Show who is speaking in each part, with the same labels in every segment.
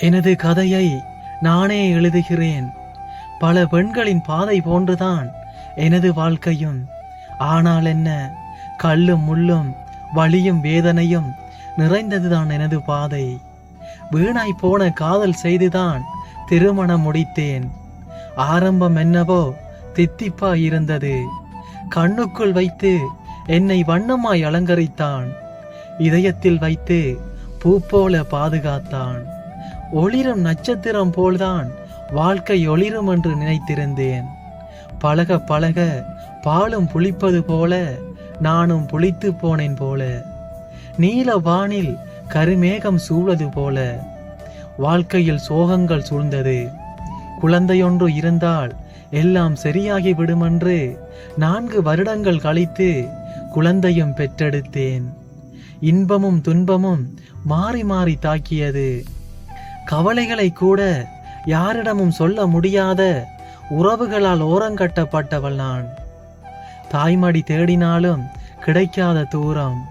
Speaker 1: எனது கதையை நானே எழுதுகிறேன். பல பெண்களின் பாதை போன்றுதான் எனது வாழ்க்கையும். ஆனால் என்ன? கல்லும் முள்ளும் வலியும் வேதனையும் நிறைந்ததுதான் எனது பாதை. வீணாய் போன காதல் செய்துதான் திருமணம் முடித்தேன். ஆரம்பம் என்னவோ தித்திப்பா இருந்தது. கண்ணுக்குள் வைத்து என்னை வண்ணமாய் அலங்கரித்தான். இதயத்தில் வைத்து பூ போல பாதுகாத்தான். ஒளிரும் நட்சத்திரம் போல்தான் வாழ்க்கை ஒளிரும் என்று நினைத்திருந்தேன். பழக பழக பாலும் புளிப்பது போல நானும் புளித்து போனேன் போல. நீல வானில் கருமேகம் சூழது போல வாழ்க்கையில் சோகங்கள் சூழ்ந்தது. குழந்தையொன்று இருந்தால் எல்லாம் சரியாகி விடுமென்று நான்கு வருடங்கள் கழித்து குழந்தையும் பெற்றெடுத்தேன். இன்பமும் துன்பமும் மாறி மாறி தாக்கியது. கவலைகளை கூட யாரிடமும் சொல்ல முடியாத உறவுகளால் ஓரங்கட்டப்பட்டவள் நான். தாய்மடி தேடினாலும் கிடைக்காத தூரம்.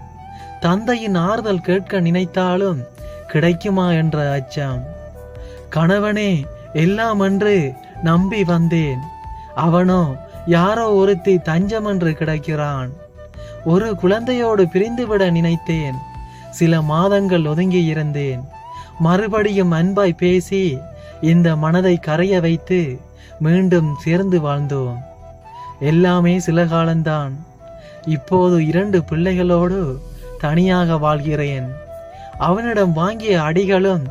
Speaker 1: தந்தையின் ஆறுதல் கேட்க நினைத்தாலும் கிடைக்குமா என்ற அச்சம். கணவனே எல்லாம் என்று நம்பி வந்தேன். அவனோ யாரோ ஒருத்தி தஞ்சம் என்று கிடைக்கிறான். ஒரு குழந்தையோடு பிரிந்துவிட நினைத்தேன். சில மாதங்கள் ஒதுங்கி இருந்தேன். மறுபடியும் அன்பாய் பேசி இந்த மனதை கரைய வைத்து மீண்டும் சேர்ந்து வாழ்ந்தோம். எல்லாமே சில காலம்தான். இப்போது இரண்டு பிள்ளைகளோடு தனியாக வாழ்கிறேன். அவனிடம் வாங்கிய அடிகளும்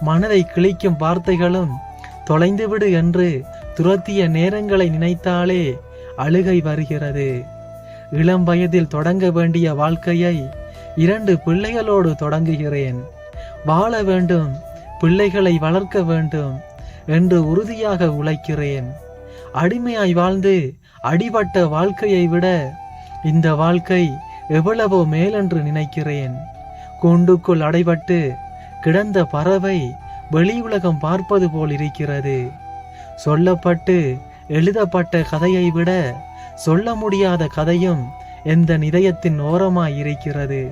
Speaker 1: மனதை கிழிக்கும் வார்த்தைகளும் தொலைந்துவிடு என்று துரத்திய நேரங்களை நினைத்தாலே அழுகை வருகிறது. இளம் வயதில் தொடங்க வேண்டிய வாழ்க்கையை இரண்டு பிள்ளைகளோடு தொடங்குகிறேன். வாழ வேண்டும் பிள்ளைகளை வளர்க்க வேண்டும் என்று உறுதியாக உழைக்கிறேன். அடிமையாய் வாழ்ந்து அடிபட்ட வாழ்க்கையை விட இந்த வாழ்க்கை எவ்வளவோ மேலென்று நினைக்கிறேன். கூண்டுக்குள் அடைபட்டு கிடந்த பறவை வெளி உலகம் பார்ப்பது போல் இருக்கிறது. சொல்லப்பட்டு எழுதப்பட்ட கதையை விட சொல்ல முடியாத கதையும் எந்த நிதயத்தின் ஓரமாய் இருக்கிறது.